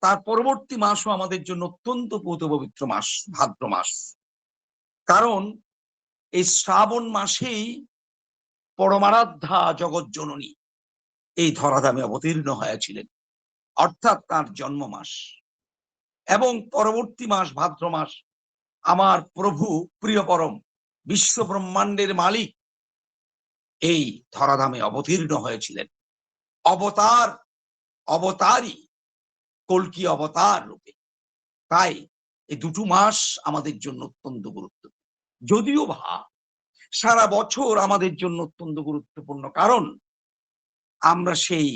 তার পরবর্তী মাসও আমাদের জন্য অত্যন্ত পৌত পবিত্র মাস, ভাদ্র মাস। কারণ এই শ্রাবণ মাসেই পরমারাধ্যা জগৎ জননী এই ধরাধামে অবতীর্ণ হয়েছিলেন। অর্থাৎ তার জন্ম মাস। এবং পরবর্তী মাস, ভাদ্র মাস, আমার প্রভু প্রিয় পরম বিশ্ব ব্রহ্মাণ্ডের মালিক এই ধরাধামে অবতীর্ণ হয়েছিলেন। অবতার অবতারই কলকি অবতার রূপে। তাই এই দুটো মাস আমাদের জন্য অত্যন্ত গুরুত্বপূর্ণ। যদিও ভা সারা বছর আমাদের জন্য অত্যন্ত গুরুত্বপূর্ণ কারণ আমরা সেই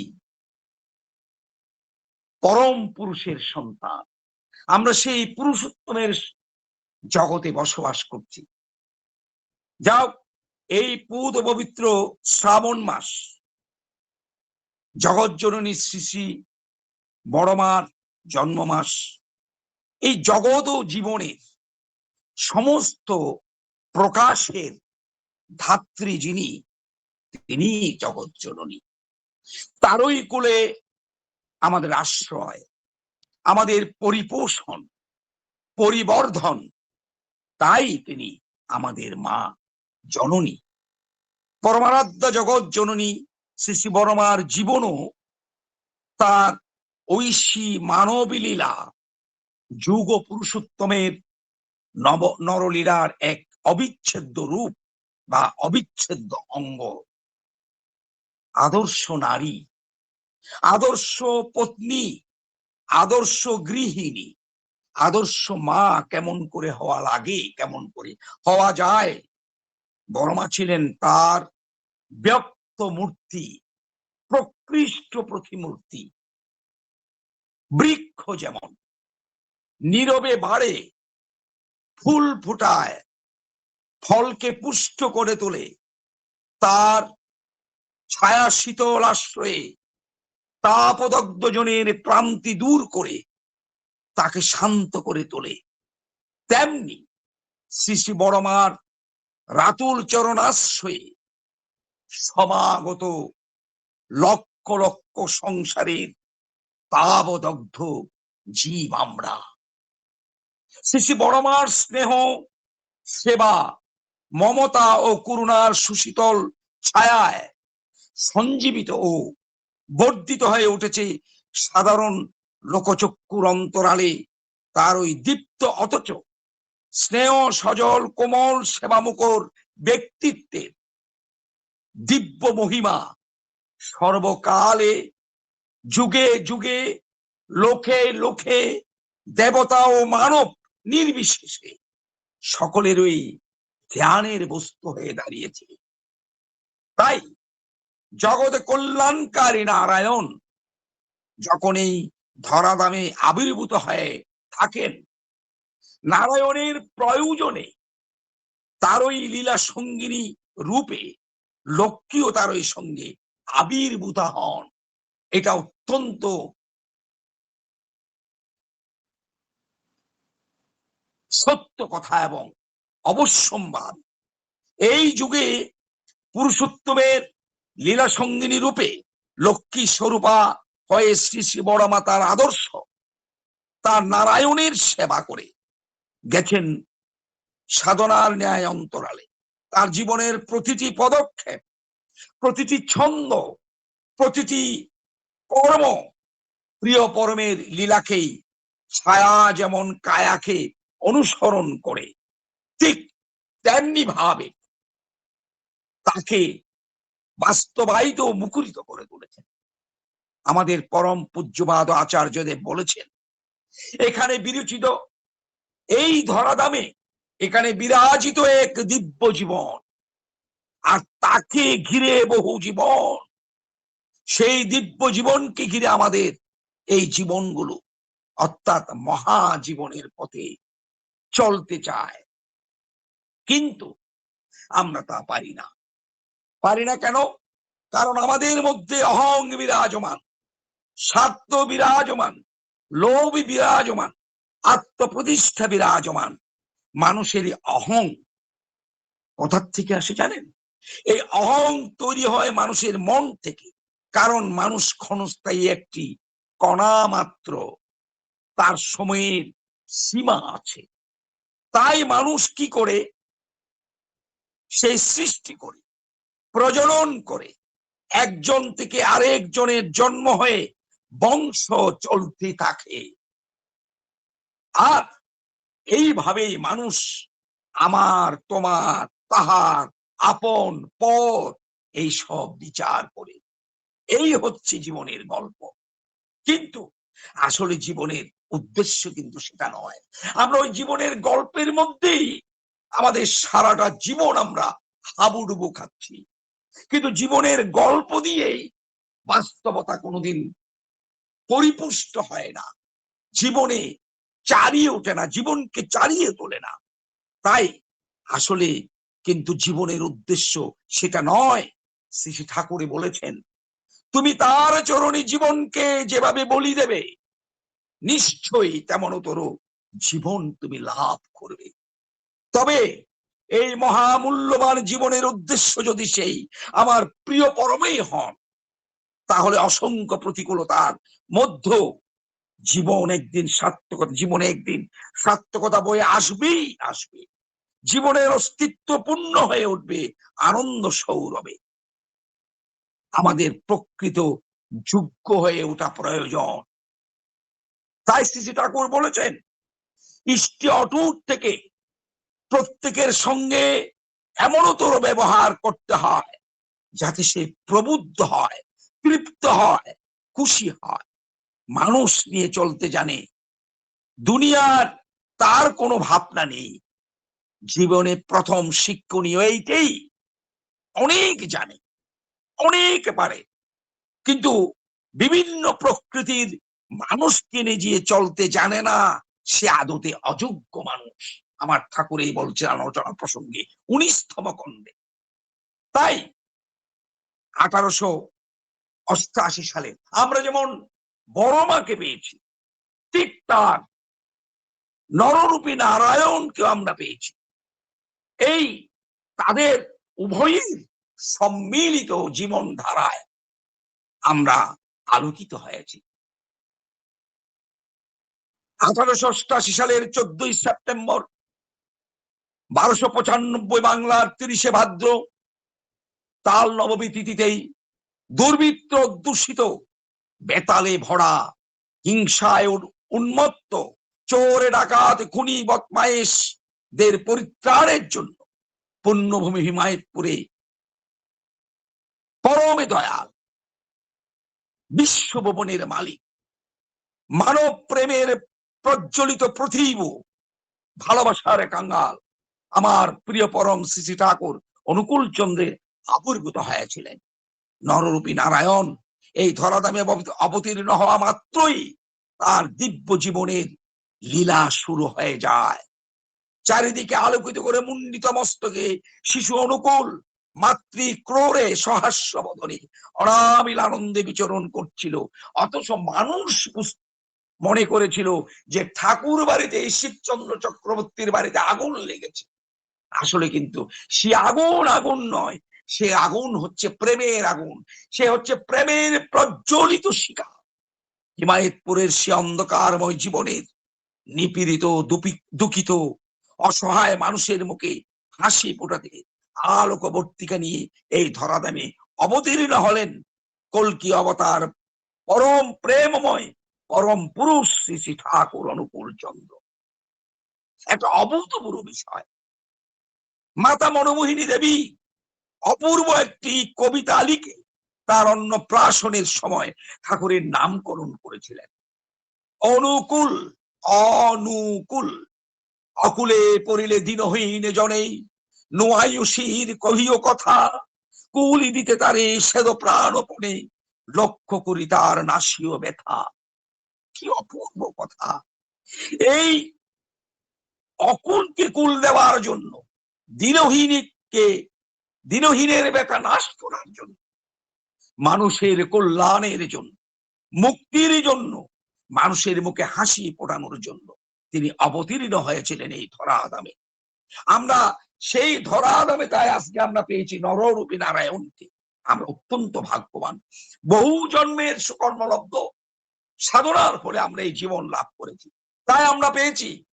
পরম পুরুষের সন্তান। আমরা সেই পুরুষোত্তমের জগতে বসবাস করছি। যাও এই পুত পবিত্র শ্রাবণ মাস জগৎজননী শ্রী শ্রী বড়মার জন্ম মাস। এই জগৎ ও জীবনের সমস্ত প্রকাশের ধাত্রী যিনি তিনি জগৎ জননী। তারই কোলে আমাদের আশ্রয়, আমাদের পরিপোষণ, পরিবর্ধন, তাই তিনি আমাদের মা জননী। পরমারাধ্য জগৎ জননী শ্রী শ্রী বরমার জীবনও তার ঐশী মানবী লীলা যুগ পুরুষোত্তমের নব নরলীলার এক অবিচ্ছেদ্য রূপ বা অবিচ্ছেদ্য অঙ্গ। আদর্শ নারী, আদর্শ পত্নী, আদর্শ গৃহিণী, আদর্শ মা কেমন করে হওয়া লাগে, কেমন করে হওয়া যায়? বড়মা ছিলেন তার ব্যক্ত মূর্তি, প্রকৃষ্ট প্রতিমূর্তি। বৃক্ষ যেমন নীরবে বাড়ে ফুল ফুটায়, ফলকে পুষ্ট করে তোলে। তার ছায়া শীতল আশ্রয়ে তাপদগ্ধ জনের ক্লান্তি দূর করে তাকে শান্ত করে তোলে। তেমনি শ্রী শ্রী বড়মার রাতুল চরণাশ্রয়ে সমাগত লক্ষ লক্ষ সংসারের তাবদগ্ধ জীব আমরা। শ্রী বড়মার স্নেহ, সেবা, মমতা ও করুণার সুশীতল ছায়ায় সঞ্জীবিত ও বর্ধিত হয়ে উঠেছে সাধারণ লোকচক্ষুর অন্তরালে তার ওই দীপ্ত অথচ স্নেহ, সজল, কোমল সেবামুকর ব্যক্তিত্বের দিব্য মহিমা সর্বকালে যুগে যুগে, লোকে লোকে দেবতা ও মানব নির্বিশেষে সকলের ওই ধ্যানের বস্তু হয়ে দাঁড়িয়েছে। তাই জগতে কল্যাণকারী নারায়ণ যখন এই ধরাধামে আবির্ভূত হয়ে থাকেন, নারায়ণের প্রয়োজনে তার ওই লীলা সঙ্গিনী রূপে লক্ষ্মীও তার ওই সঙ্গে আবির্ভূত হন। এটা অত্যন্ত সত্য কথা এবং অবশ্যম্বাদ এই যুগে পুরুষোত্তমের লীলা সঙ্গিনী রূপে লক্ষ্মী স্বরূপা হয়ে শ্রী শ্রী বড় মাতার আদর্শ তার নারায়ণের সেবা করে গেছেন সাধনার ন্যায় অন্তরালে। তার জীবনের প্রতিটি পদক্ষেপ, প্রতিটি ছন্দ, প্রতিটি কর্ম প্রিয় পরমের লীলাকেই ছায়া যেমন কায়াকে অনুসরণ করে, ঠিক তেমনি ভাবে তাকে বাস্তবায়িত মুখরিত করে তুলেছেন। আমাদের পরম পূজ্যবাদ আচার্যদেব বলেছেন, এখানে বিরচিত এই ধরাধামে এখানে বিরাজিত এক দিব্য জীবন, আর তাকে ঘিরে বহু জীবন সেই দিব্য জীবনকে ঘিরে আমাদের এই জীবনগুলো অর্থাৎ মহাজীবনের পথে চলতে চায়। কিন্তু আমরা তা পারি না। পারি না কেন? কারণ আমাদের মধ্যে অহং বিরাজমান, স্বার্থ বিরাজমান, লোভ বিরাজমান, আত্মপ্রতিষ্ঠা বিরাজমান মানুষের অহং কোথার থেকে আসে জানেন? এই অহং তৈরি হয় মানুষের মন থেকে। কারণ মানুষ ক্ষণস্থায়ী একটি কণা মাত্র। তার সময়ের সীমা আছে। তাই মানুষ কি করে? সেই সৃষ্টি করে, প্রজনন করে। একজন থেকে আরেকজনের জন্ম হয়ে বংশ চলতে থাকে। আর এইভাবেই মানুষ আমার, তোমার, তাহার, আপন, পর এই সব বিচার করে। এই হচ্ছে জীবনের গল্প। কিন্তু আসলে জীবনের উদ্দেশ্য কিন্তু সেটা নয়। আমরা ওই জীবনের গল্পের মধ্যেই আমাদের সারাটা জীবন আমরা হাবুডুবু খাচ্ছি। কিন্তু জীবনের গল্প দিয়েই বাস্তবতা কোনোদিন পরিপুষ্ট হয় না। জীবনে চারিয়ে ওঠে না, জীবনকে চারিয়ে তোলে না। তাই আসলে কিন্তু জীবনের উদ্দেশ্য সেটা নয়। শ্রী ঠাকুরে বলেছেন তুমি তার চরণে জীবনকে যেভাবে বলি দেবে, নিশ্চয়ই তেমনতর জীবন তুমি লাভ করবে। তবে এই মহামূল্যবান জীবনের উদ্দেশ্য যদি সেই আমার প্রিয় পরমেই হন, তাহলে অসংখ্য প্রতিকূলতার মধ্য জীবন একদিন সার্থকতা, জীবনে একদিন সার্থকতা বয়ে আসবেই আসবে। জীবনের অস্তিত্ব পূর্ণ হয়ে উঠবে আনন্দ সৌরভে। আমাদের প্রকৃত যোগ্য হয়ে ওঠা প্রয়োজন। তাই শ্রী ঠাকুর বলেছেন, ইষ্টি অটুট থেকে প্রত্যেকের সঙ্গে এমনতর ব্যবহার করতে হয়, যাতে সে প্রবুদ্ধ হয়, তৃপ্ত হয়, খুশি হয়। মানুষ নিয়ে চলতে জানে, দুনিয়ার তার কোনো ভাবনা নেই। জীবনে প্রথম শিক্ষণীয় এইটাই অনেক জানে। অনেক পারে কিন্তু বিভিন্ন প্রকৃতির মানুষকে নিয়ে চলতে জানে না, সে আদতে অযোগ্য মানুষ। আমার ঠাকুর এই বলছে আলোচনা প্রসঙ্গে উনিশতম খণ্ডে। তাই আঠারোশো অষ্টাশি সালে আমরা যেমন বড় মাকে পেয়েছি, ঠিক তার নররূপী নারায়ণকে আমরা পেয়েছি। এই তাদের উভয়ের সম্মিলিত জীবন ধারায় আমরা আলোকিত হয়েছি। আঠারোশো অষ্টাশি সালের চোদ্দই সেপ্টেম্বর, বারোশো পঁচানব্বই বাংলার তিরিশে ভাদ্র, তাল নবমী তিথিতেই দুর্বৃত্ত, দূষিত, বেতালে ভরা, হিংসায় উন্মত্ত, চোরে ডাকাত, খুনি বদমায়েশ দের পরিত্রাণের জন্য পুণ্যভূমি হিমায়তপুরে পরমে দয়াল, বিশ্বভবনের মালিক, মানব প্রেমের প্রজ্বলিত প্রতিভ ভালোবাসার কাঙ্গাল আমার প্রিয় পরম শ্রী ঠাকুর অনুকূল চন্দ্রে আবির্ভূত হয়েছিলেন। নররূপী নারায়ণ এই ধরাধামে অব- অবতীর্ণ হওয়া মাত্রই তার দিব্য জীবনের লীলা শুরু হয়ে যায়। চারিদিকে আলোকিত করে মুন্ডিত মস্তকে শিশু অনুকূল মাতৃ ক্রোরে সহাস্য বদনে অনাবিল আনন্দে বিচরণ করছিল। অথচ মানুষ মনে করেছিল যে ঠাকুর বাড়িতে এই শিবচন্দ্র চক্রবর্তীর বাড়িতে আগুন লেগেছে। আসলে কিন্তু সে আগুন আগুন নয়, সে আগুন হচ্ছে প্রেমের আগুন, সে হচ্ছে প্রেমের প্রজ্বলিত শিখা হিমায়তপুরের সে অন্ধকারময় জীবনের নিপীড়িত দুঃখিত, অসহায় মানুষের মুখে হাসি ফোটাতে আলোকবর্তিকা নিয়ে এই ধরাধামে অবতীর্ণ হলেন। কলকি অবতার পরম প্রেমময়, পরম পুরুষ শ্রী শ্রী ঠাকুর অনুকূল চন্দ্র। একটা অভূতপূর্ব বিষয়। মাতা মনোমোহিনী দেবী অপূর্ব একটি কবিতা লিখে তার অন্নপ্রাশনের সময় ঠাকুরের নামকরণ করেছিলেন। অনুকূল অনুকূল, অকুলে পড়িলে দিনহীন জনেই নোয়ায়ুষীর কহিও কথা, কুলি দিতে তারে সেদ প্রাণপণে লক্ষ্য করি তার ব্যথা। কি অপূর্ব কথা। এই অকুলকে কুল দেওয়ার জন্য, দিনহীনকে, দিনহীনের ব্যথা নাশ করার জন্য, মানুষের কল্যাণের জন্য, মুক্তির জন্য, মানুষের মুখে হাসি ফোটানোর জন্য তিনি অবতীর্ণ হয়েছিলেন এই ধরাধামে আমরা সেই ধরাধামে তাই আজকে আমরা পেয়েছি নররূপী নারায়ণকে। আমরা অত্যন্ত ভাগ্যবান। বহু জন্মের সুকর্মলব্ধ। সাধনার ফলে আমরা এই জীবন লাভ করেছি। তাই আমরা পেয়েছি।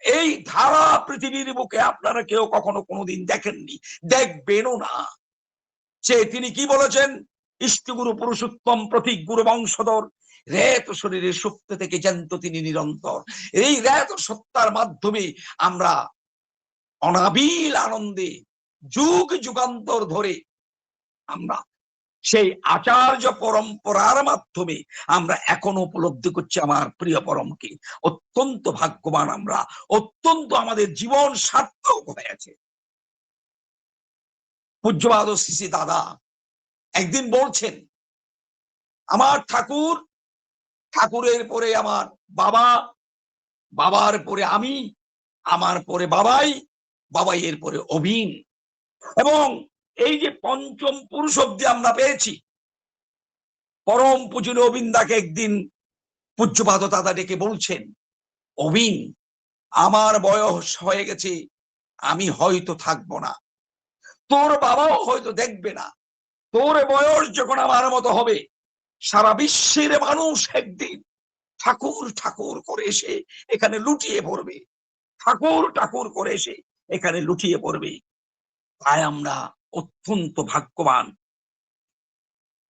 এই ধারা পৃথিবীর বুকে আপনারা কেউ কখনো কোনোদিন দেখেননি। দেখবেনও না। সে তিনি কি বলেছেন? ইষ্টগুরু পুরুষোত্তম প্রতীক গুরু বংশধর, রেত শরীরের সুপ্ত থেকে জ্যান্ত তিনি নিরন্তর। এই রেত সত্তার মাধ্যমে আমরা অনাবিল আনন্দে যুগ যুগান্তর ধরে আমরা সেই আচার্য পরম্পরার মাধ্যমে আমরা এখনও উপলব্ধি করছি আমার প্রিয় পরমকে। অত্যন্ত ভাগ্যবান আমরা, অত্যন্ত আমাদের জীবন সার্থক হয়েছে পূজ্যবাদ শিশি দাদা, একদিন বলছেন, আমার ঠাকুর, ঠাকুরের পরে আমার বাবা, বাবার পরে আমি, আমার পরে বাবাই বাবাই এর পরে অবিন এবং এই যে পঞ্চম পুরুষ অব্দি আমরা পেয়েছি। পরম পূজনীয় অবিন্দাকে একদিন পূজ্যপাদ দাদা ডেকে বলছেন অবিন আমার বয়স হয়ে গেছে, আমি হয়তো থাকব না। তোর বাবাও হয়তো দেখবে না। তোর বয়স যখন আমার মতো হবে, সারা বিশ্বের মানুষ একদিন ঠাকুর ঠাকুর করে এসে এখানে লুটিয়ে পড়বে। ঠাকুর ঠাকুর করে এসে এখানে লুটিয়ে পড়বে। তাই আমরা অত্যন্ত ভাগ্যবান।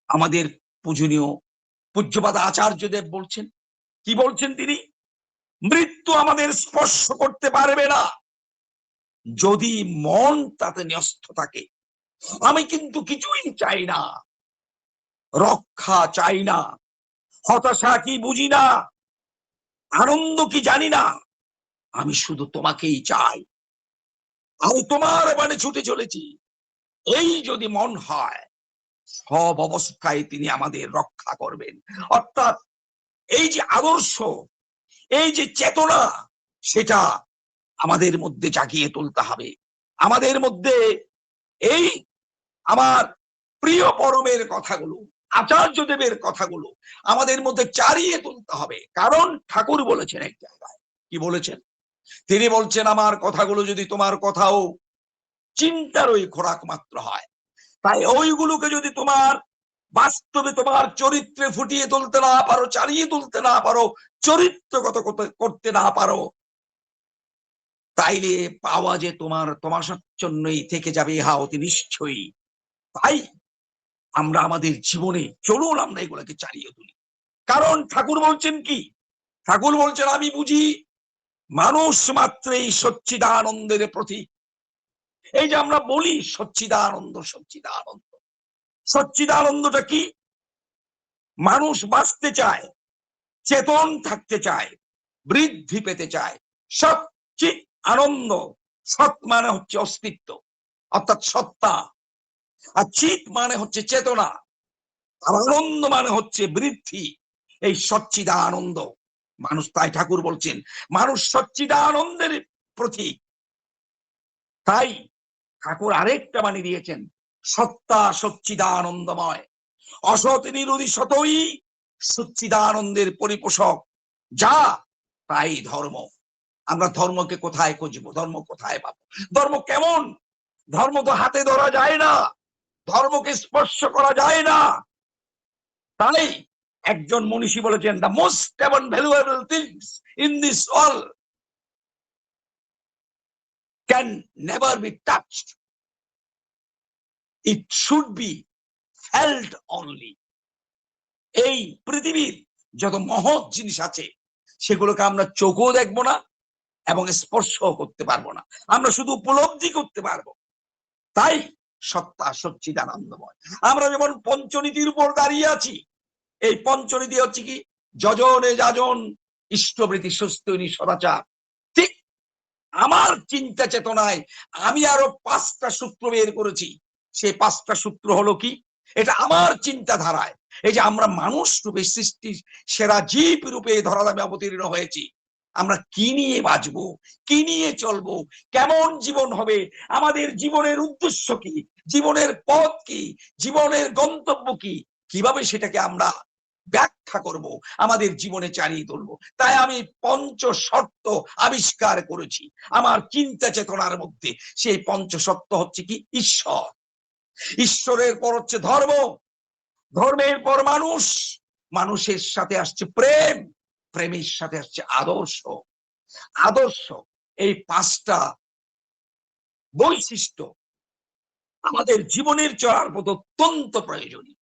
আমাদের পূজনীয় পূজ্যপাদ আচার্যদেব বলছেন, কি বলছেন তিনি? মৃত্যু আমাদের স্পর্শ করতে পারবে না। যদি মন তাতে ন্যস্ত থাকে, আমি কিন্তু কিছুই চাই না। রক্ষা চাই না। হতাশা কি বুঝি না? আনন্দ কি জানি না? আমি শুধু তোমাকেই চাই। আমি তোমার মানে ছুটে চলেছি। এই যদি মন হয়, সব অবস্থায় তিনি আমাদের রক্ষা করবেন। অর্থাৎ এই যে আদর্শ, এই যে চেতনা, সেটা আমাদের মধ্যে জাগিয়ে তুলতে হবে। আমাদের মধ্যে এই আমার প্রিয় পরমের কথাগুলো, আচার্যদেবের কথাগুলো আমাদের মধ্যে চারিয়ে তুলতে হবে। কারণ ঠাকুর বলেছেন এক জায়গায়। কি বলেছেন? তিনি বলছেন, আমার কথাগুলো যদি তোমার কথাও চিন্তার ওই খোরাক মাত্র হয়, তাই ওইগুলোকে যদি তোমার বাস্তবে তোমার চরিত্রে ফুটিয়ে তুলতে না পারো, চালিয়ে তুলতে না পারো, চরিত্রগত করতে না পারো, তাইলে পাওয়া যে তোমার তোমার জন্যই থেকে যাবে, ইহা অতি নিশ্চয়ই। তাই আমরা আমাদের জীবনে চলুন আমরা এগুলোকে চালিয়ে তুলি। কারণ ঠাকুর বলছেন কি? ঠাকুর বলছেন, আমি বুঝি মানুষ মাত্রেই সচ্চিদানন্দের প্রতীক এই যে আমরা বলি সচ্চিদানন্দ সচ্চিদানন্দ। সচ্চিদানন্দটা কি? মানুষ বাঁচতে চায়, চেতন থাকতে চায়, বৃদ্ধি পেতে চায়। সচ্চিত আনন্দ সৎ মানে হচ্ছে অস্তিত্ব, অর্থাৎ সত্তা। আর চিত মানে হচ্ছে চেতনা। আর আনন্দ মানে হচ্ছে বৃদ্ধি। এই সচ্চিদা আনন্দ মানুষ তাই ঠাকুর বলছেন, মানুষ সচ্চিদা আনন্দের প্রতীক। তাই ঠাকুর আরেকটা বাণী দিয়েছেন, সত্তা সচ্চিদা আনন্দময় অসৎ নিরোধী শতই সচ্চিদানন্দের পরিপোষক, যা তাই ধর্ম। আমরা ধর্মকে কোথায় খুঁজবো? ধর্ম কোথায় পাবো? ধর্ম কেমন? ধর্ম তো হাতে ধরা যায় না। ধর্মকে স্পর্শ করা যায় না। তাই একজন মনীষী বলেছেন দ্য মোস্ট এমন valuable things in this all can never be touched it should be felt only এই পৃথিবীর যত মহৎ জিনিস আছে, সেগুলোকে আমরা চোখও দেখব না এবং স্পর্শ করতে পারব না। আমরা শুধু উপলব্ধি করতে পারব। তাই সত্তা, সচ্চিদানন্দময়। আমরা যেমন পঞ্চনীতির উপর দাঁড়িয়ে আছি এই পঞ্চনীতি হচ্ছে কি, যজনে যাজন ইষ্টবৃতি সুস্থনী সদাচার। ঠিক আমার চিন্তা চেতনায় আমি আরও পাঁচটা সূত্র বের করেছি। সেই পাঁচটা সূত্র হলো কি, এটা আমার চিন্তাধারায়। এই যে আমরা মানুষ রূপে সৃষ্টি সেরা জীব রূপে ধরাধামে অবতীর্ণ হয়েছি। আমরা কি নিয়ে বাঁচবো, কি নিয়ে চলবো, কেমন জীবন হবে, আমাদের জীবনের উদ্দেশ্য কি, জীবনের পথ কি, জীবনের গন্তব্য কি, কীভাবে সেটাকে আমরা ব্যাখ্যা করব, আমাদের জীবনে চালিয়ে তুলবো। তাই আমি পঞ্চ শর্ত আবিষ্কার করেছি। আমার চিন্তা চেতনার মধ্যে সেই পঞ্চ সত্য হচ্ছে কি? ঈশ্বর। ঈশ্বরের পর হচ্ছে ধর্ম। ধর্মের পর মানুষ। মানুষের সাথে আসছে প্রেম। প্রেমের সাথে আসছে আদর্শ। আদর্শ, এই পাঁচটা বৈশিষ্ট্য আমাদের জীবনের চলার পথ অত্যন্ত প্রয়োজনীয়।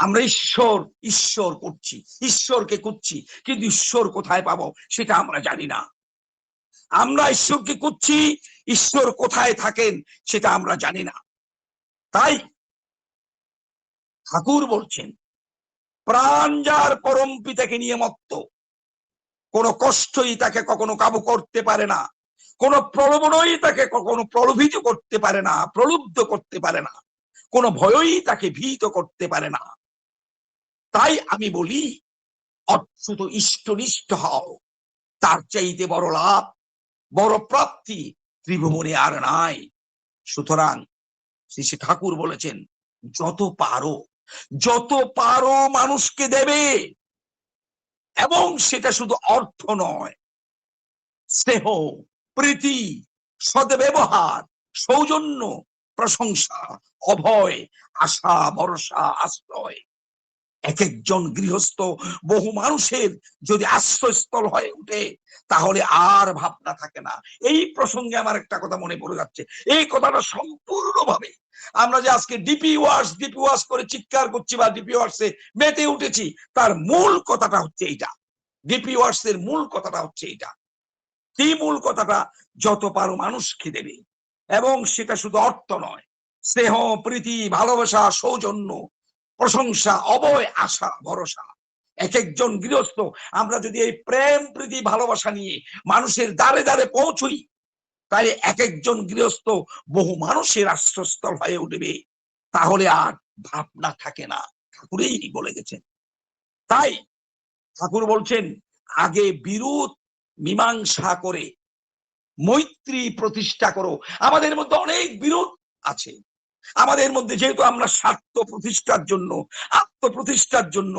আমরা ঈশ্বর ঈশ্বর করছি, ঈশ্বরকে করছি কিন্তু ঈশ্বর কোথায় পাবো সেটা আমরা জানি না। আমরা ঈশ্বরকে করছি ঈশ্বর কোথায় থাকেন সেটা আমরা জানি না। তাই ঠাকুর বলছেন, প্রাণ যার পরম পিতাকে নিয়ে মত্ত কোন কষ্টই তাকে কখনো কাবু করতে পারে না, কোন প্রলোভনই তাকে কখনো প্রলোভিত করতে পারে না, প্রলুব্ধ করতে পারে না, কোন ভয়ই তাকে ভীত করতে পারে না। তাই আমি বলি অচ্যুত ইষ্টনিষ্ঠ হও, তার চাইতে বড় লাভ, বড় প্রাপ্তি ত্রিভুবনে আর নাই। সুতরাং শ্রী শ্রী ঠাকুর বলেছেন, যত পারো যত পারো মানুষকে দেবে, এবং সেটা শুধু অর্থ নয়, স্নেহ, প্রীতি, সদ্ব্যবহার, সৌজন্য, প্রশংসা, অভয়, আশা, ভরসা, আশ্রয় এক একজন গৃহস্থ বহু মানুষের যদি আশ্রয়স্থল হয়ে উঠে তাহলে আর ভাবনা থাকে না। এই প্রসঙ্গে আমার একটা কথা মনে পড়ে যাচ্ছে। এই কথাটা সম্পূর্ণভাবে আমরা যে আজকে ডিপি ওয়াশ ডিপি ওয়াশ করে চিৎকার করছি বা ডিপি ওয়াশে মেতে উঠেছি, তার মূল কথাটা হচ্ছে এইটা। ডিপি ওয়াশ এর মূল কথাটা হচ্ছে এইটা। কি মূল কথাটা? যত পারো মানুষকে দেবে এবং সেটা শুধু অর্থ নয়, স্নেহ, প্রীতি, ভালোবাসা, সৌজন্য প্রশংসা, অবয় আশা, ভরসা। এক একজন গৃহস্থ, আমরা যদি এই প্রেম, প্রীতি, ভালোবাসা নিয়ে মানুষের দ্বারে দ্বারে পৌঁছই, তাহলে এক একজন গৃহস্থ বহু মানুষের আশ্রয়স্থল হয়ে উঠবে। তাহলে আর ভাবনা থাকে না। ঠাকুরেই বলে গেছেন। তাই ঠাকুর বলছেন, আগে বিরোধ মীমাংসা করে, মৈত্রী প্রতিষ্ঠা করো। আমাদের মধ্যে অনেক বিরোধ আছে। আমাদের মধ্যে যেহেতু আমরা স্বার্থ প্রতিষ্ঠার জন্য, আত্মপ্রতিষ্ঠার জন্য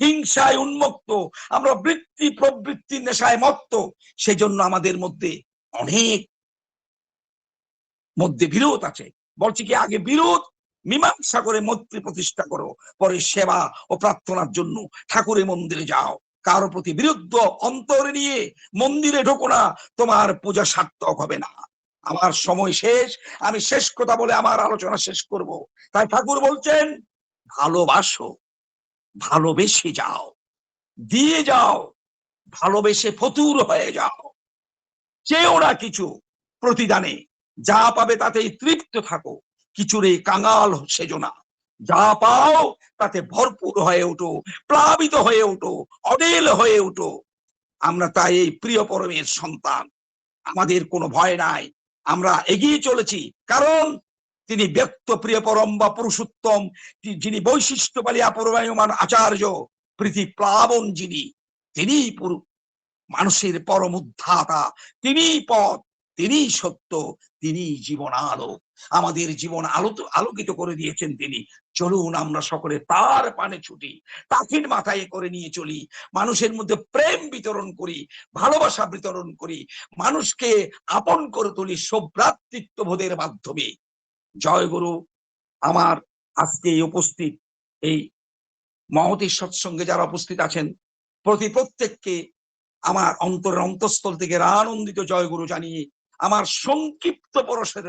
হিংসায় উন্মুক্ত আমরা বৃত্তি প্রবৃত্তি নেশায় মত্ত, সেজন্য আমাদের মধ্যে অনেক মধ্যে বিরোধ আছে। বলছি কি, আগে বিরোধ, মীমাংসা করে মৈত্রী প্রতিষ্ঠা করো, পরে সেবা ও প্রার্থনার জন্য ঠাকুরের মন্দিরে যাও। কারও প্রতি বিরুদ্ধ অন্তরে নিয়ে মন্দিরে ঢোকো না, তোমার পূজা সার্থক হবে না। আমার সময় শেষ, আমি শেষ কথা বলে আমার আলোচনা শেষ করব। তাই ঠাকুর বলছেন, ভালোবাসো, ভালোবেসে যাও, দিয়ে যাও, ভালোবেসে ফতুর হয়ে যাও। চেয়েও না কিছু প্রতিদানে, যা পাবে তাতেই তৃপ্ত থাকো, কিছুরে কাঙাল সেজো না। যা পাও তাতে ভরপুর হয়ে ওঠো প্লাবিত হয়ে ওঠো অডেল হয়ে ওঠো আমরা তাই এই প্রিয় পরমের সন্তান, আমাদের কোনো ভয় নাই। আমরা এগিয়ে চলেছি। কারণ তিনি ব্যক্ত প্রিয় পরম বা পুরুষোত্তম যিনি বৈশিষ্ট্য পালিয়া পরমায়মান আচার্য পৃথিবী প্লাবন যিনি তিনি মানুষের পরম উদ্ধাতা তিনি পথ তিনি সত্য তিনি জীবন আলো আমাদের জীবন আলোত, আলোকিত করে দিয়েছেন তিনি। চলুন আমরা সকলে তার পানে ছুটি তাকির মাথায় করে নিয়ে চলি, মানুষের মধ্যে প্রেম বিতরণ করি, ভালোবাসা বিতরণ করি, মানুষকে আপন করে তুলি সভ্রাতৃত্ব বোধের মাধ্যমে। জয় গুরু, আমার আজকে এই উপস্থিত, এই মহতী সৎসঙ্গে যারা উপস্থিত আছেন, প্রতি প্রত্যেককে আমার অন্তরের অন্তঃস্থল থেকে আনন্দিত জয়গুরু জানিয়ে, আমার সংক্ষিপ্ত পরশের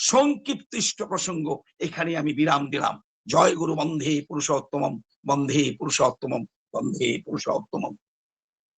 সংক্ষিপ্ত ইষ্ট প্রসঙ্গ। এখানে আমি বিরাম দিলাম। জয় গুরু বন্ধে পুরুষোত্তমম বন্ধে পুরুষোত্তম বন্ধে পুরুষোত্তমম।